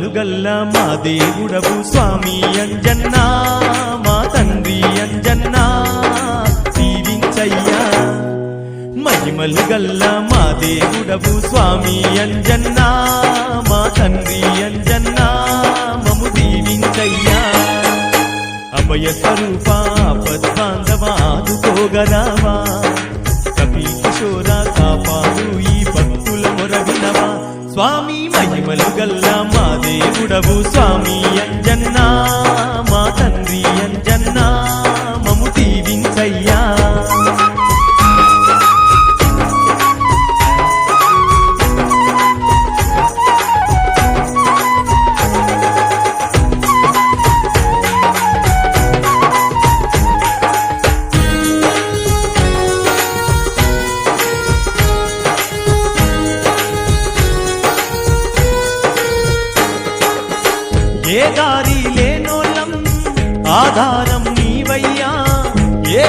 గల్లా మా దేవుడవు స్వామి అంజన్నా మా తండ్రి అంజన్నా. దీవించయ్యా. మహిమలు గల్లా మా దేవుడవు స్వామి అంజన్నా మా తండ్రి అంజన్నా. మము దీవించయ్యా. అభయ స్వరూప పద్మాంధవాదుకోగరావా కపి కిశోర కాపాడు ఈ భక్తుల మొరవినవా? స్వామి మహిమలు గల్లా దేవుడవు స్వామి అంజన్నా.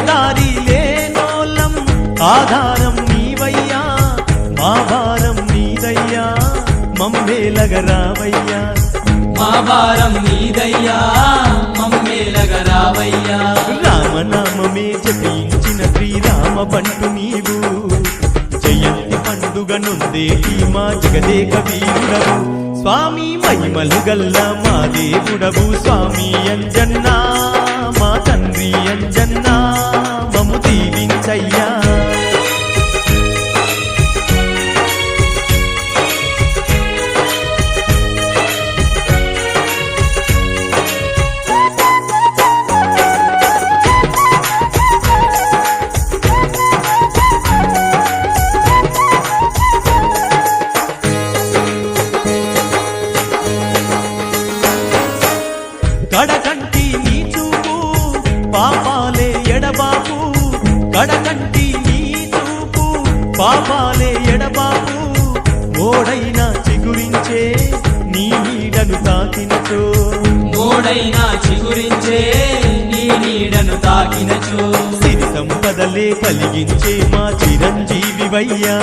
దారి లేనోళ్ళం ఆధారం నీవయ్యా మా భారం నీదయ్యా మమ్మేలగరావయ్యా మా భారం నీదయ్యా మమ్మేలగరావయ్యా రామనామమే జపించిన శ్రీరామ బంటు నీవు. జయంతి పండుగ నొందేటి మా జగదేక వీరుడవు. స్వామి మహిమలు గల్లా మా దేవుడవు స్వామి అంజన్నా. మా తండ్రి అంజన్నా కడకంటి నీ చూపు పాపాలే ఎడబాపు. ఓడైన చిగురించే నీ నీడను తాకినచో. మోడైనా చిగురించే నీ నీడను తాకినచో. సిరి సంపదలే కలిగించే మా చిరంజీవివయ్యా.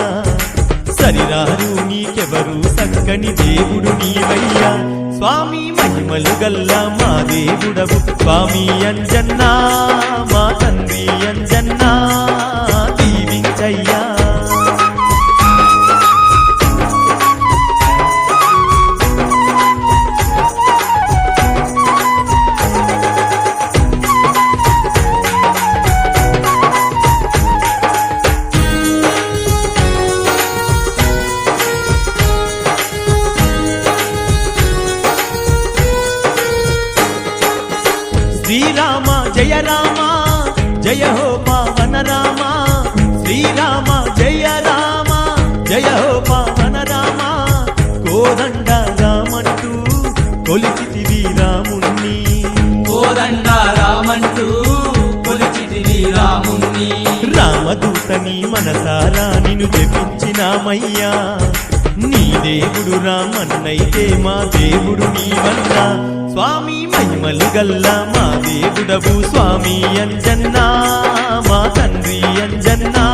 సరిరారు నీకెవరు సక్కని దేవుడు నీవయ్యా? స్వామి మహిమలు గల్లా మా దేవుడవు. స్వామి అంజన్నా మా తండ్రి అంజన్నా దీవించయ్యా. జయ రామ జయ హో పవన రామ శ్రీరామ జయ రామ జయ హో పవన రామ కోదండ రామంటూ కొలిచితివి రాముణ్ణి. కోదండ రామంటూ కొలిచితివి రాముణ్ణి. రామదూతని మనసారా నిన్ను జపించినామయ్యా నీ దేవుడు రామన్నైతే మా దేవుడు నీవన్నా స్వామి మహిమలు గల్ల మా దేవుడవు. స్వామి అంజన్నా మా తండ్రి అంజన్నా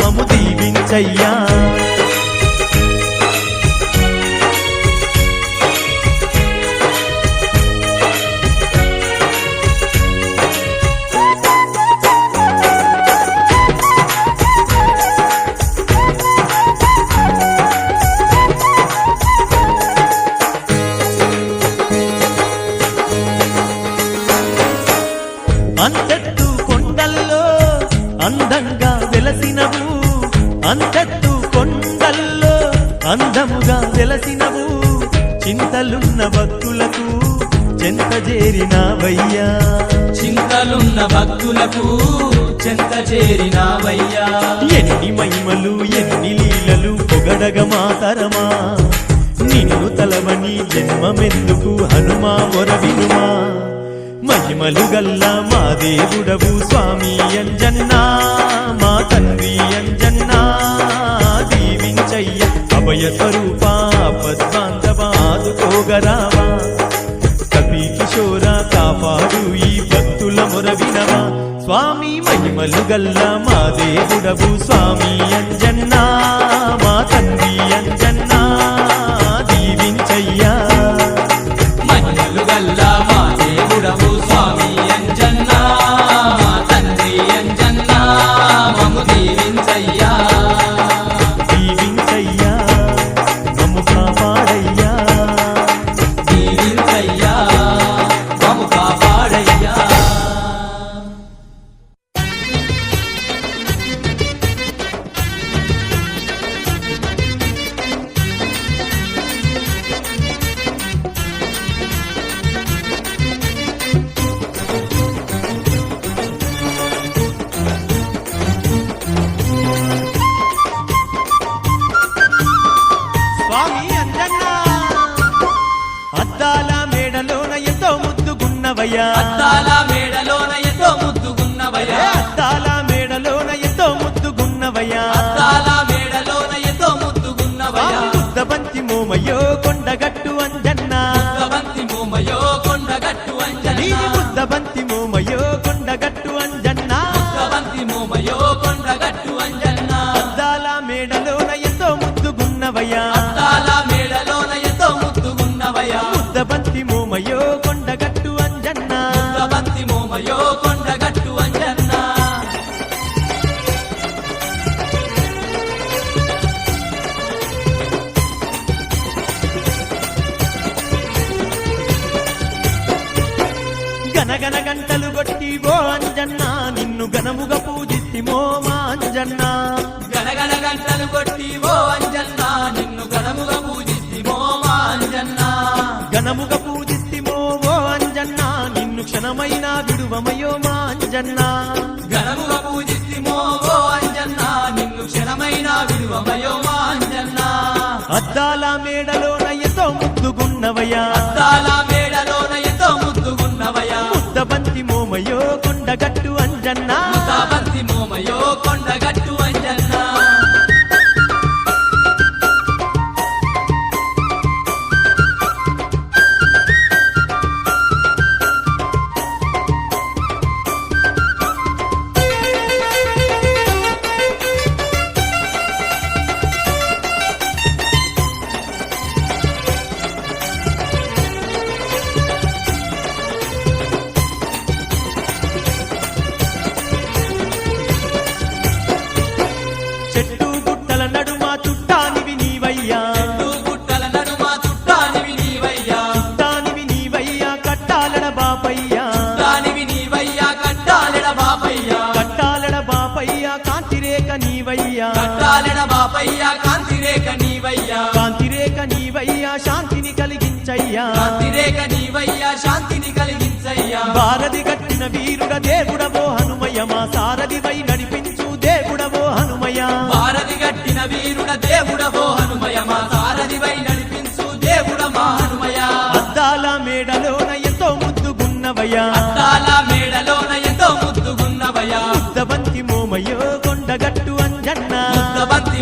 మము దీవించయ్యా. చేరినావయ్యా చింతలున్న భక్తులకు చెంత చేరినావయ్యా ఎన్ని మహిమలు ఎన్ని లీలలు పొగడగ మాతరమా నిన్ను తలవని జన్మమెందుకు హనుమా మొరవినుమా మహిమలు గల్లా మా దేవుడవు స్వామి అంజన్నా మా తండ్రి అంజన్నా. దీవించయ్య అభయ స్వరూప పద్మాంతవాదుకోగరావా కాపాడు ఈ భక్తుల మొర వినవా స్వామి మహిమలు గల్లా మా దేవుడవు స్వామి అంజన్నా మా తండ్రి అద్దాల మేడలోన ఎంతో ముద్దుగున్నవయ్యా. అద్దాల మేడలోన ఎంతో ముద్దుగున్నవయ్యా. అద్దాల మేడలోన ఎంతో ముద్దుగున్నవయ్యా. మోమయ్యో క్షణమైన విడువమయో మా అంజన్న. గణముగా పూజిస్తిమో ఓ అంజన్న. నిన్ను క్షణమైన అద్దాల మేడలోన ఎంతో ముద్దుగున్నవయ్యా. అద్దాల మేడలోన ఎంతో ముద్దుగున్నవయ్యా. ముద్దబంతి మోమయో కొండగట్టు అంజన్న. బంతి మోమయో కొండగట్టు కట్టాలెడ బాపయ్యా కాంతిరేక నీవయ్యా. కాంతిరేక నీవయ్యా శాంతిని కలిగించయ్యా. కాంతిరేక నీవయ్యా శాంతిని కలిగించయ్యా. భారతి గట్టిన వీరుడ దేవుడవో హనుమయ మా సారథివై నడిపించు దేవుడవో హనుమయ భారతి గట్టిన వీరుడ దేవుడవో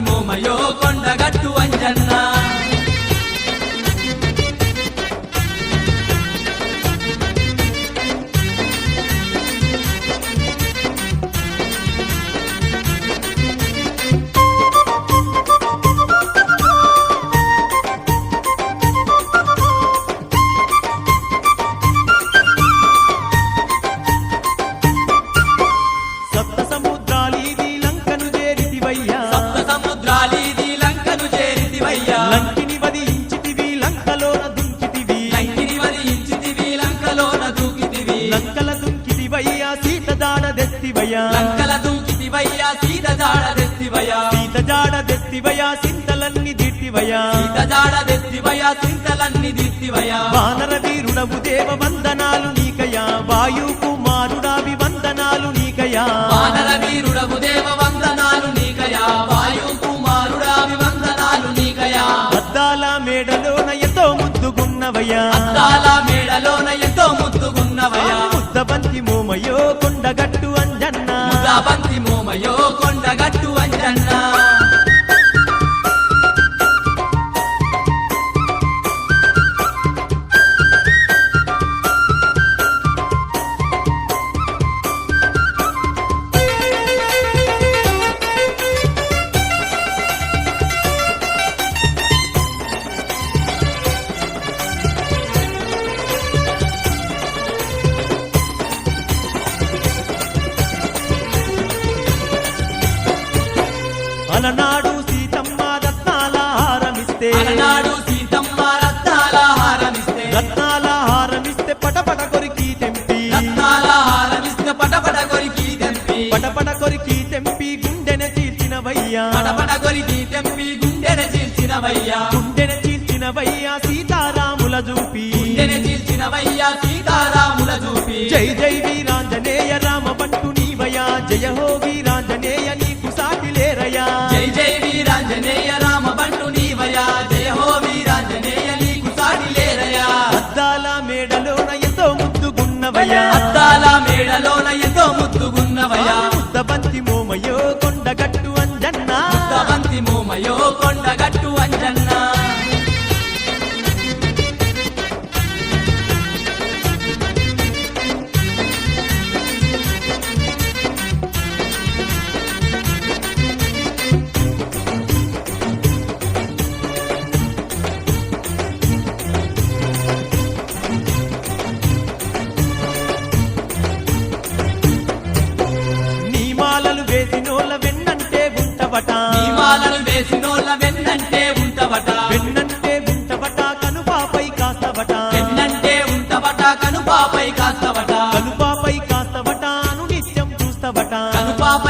మోమయో కొండగా దుంకితివయ్యా సీత జాడ దెత్తివయ్యా లంకల దూకితివయ్యా సీత జాడ దెత్తివయ్యా సీత జాడ దెత్తివయ్యా సింతలన్నీ దిట్టివయ్యా సీత జాడ దెత్తివయ్యా సింతలన్నీ దిత్తివయ్యా వానర వీరుడవు దేవ వందనాలు నీకయా వాయు కుమారుడావి వందనాలు నీకయా వానర వీరుడవు దేవ వందనాలు నీకయా వాయు కుమారుడావి వందనాలు నీకయా అద్దాల మేడలోన ఎంతో ముద్దుగున్నవయ్యా. అద్దాల మేడలోన ఎంతో ముద్దుగున్నవయ్యా. ముద్దబంతి మోమయో అయ్యో మోమయో కొరికి తెంపి గుండెన చీల్చినవయ్యా. పటపట కొరికి తెంపి గుండెన చీల్చినవయ్యా. గుండెన చీల్చినవయ్యా సీతారాముల చూపి. గుండెన చీల్చినవయ్యా సీతారాముల చూపి. జై జై వీరాంజనేయ రామ పట్టు నీవయా జయ హో వీరాంజనేయ నీకు సాటి లేరయా జై జై వీరాంజనేయ రామ బంటు నీవయా జయ హో వీరాంజనేయ నీకు సాటి లేరయా అద్దాల మేడలోన ఎంతో ముద్దుగున్నవయ్యా. ముద్దుగున్నవయా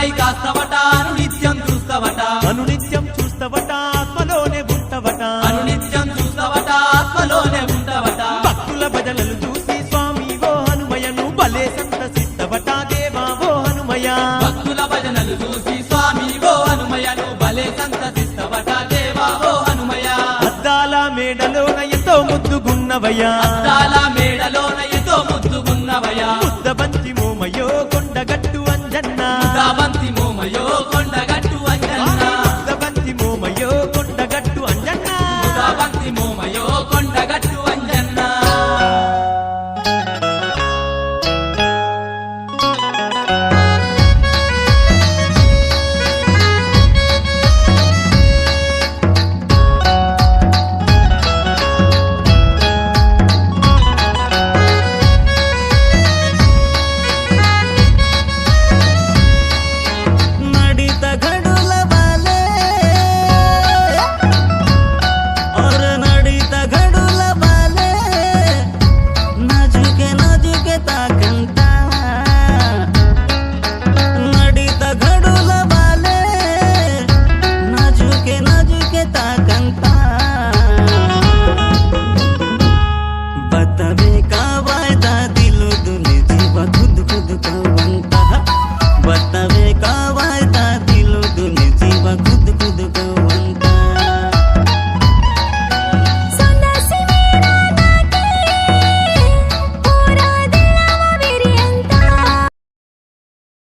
కనుపాపై కాస్తవట అను నిత్యం చూస్తవట. అను నిత్యం చూస్తవట ఆత్మలోనే ఉంటవట. అను నిత్యం చూస్తవట ఆత్మలోనే ఉంటవట. భక్తుల భజనలు చూసి స్వామి ఓ హనుమయను భలే సంతసిస్తవట దేవా ఓ హనుమయ భక్తుల భజనలు చూసి స్వామి ఓ హనుమయను భలే సంతసిస్తవట దేవా ఓ హనుమయ అద్దాల మేడలోన ఎంతో ముద్దుగున్నవయ్యా. అద్దాల